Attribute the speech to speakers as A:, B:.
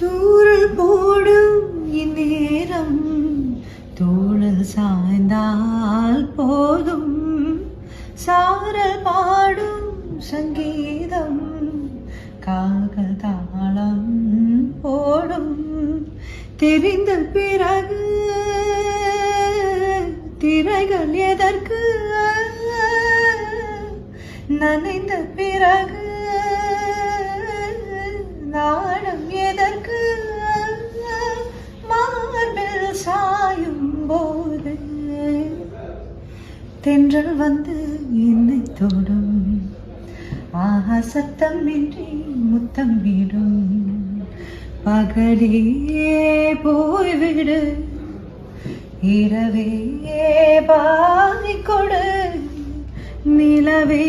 A: தூரல் போடும் இந்நேரம். தோழல் சாய்ந்தால் போதும். சாரல் பாடும் சங்கீதம். கால்கள் தாளம் போடும். தெரிந்த பிறகு திரைகள் எதற்கு? நனைந்த பிறகு தென்றல் வந்து என்னை தொடும். ஆஹா சத்தம் இன்றி முத்தம் விடும் பகலே போய்விடு. இரவே பாதி கொடு நிலவே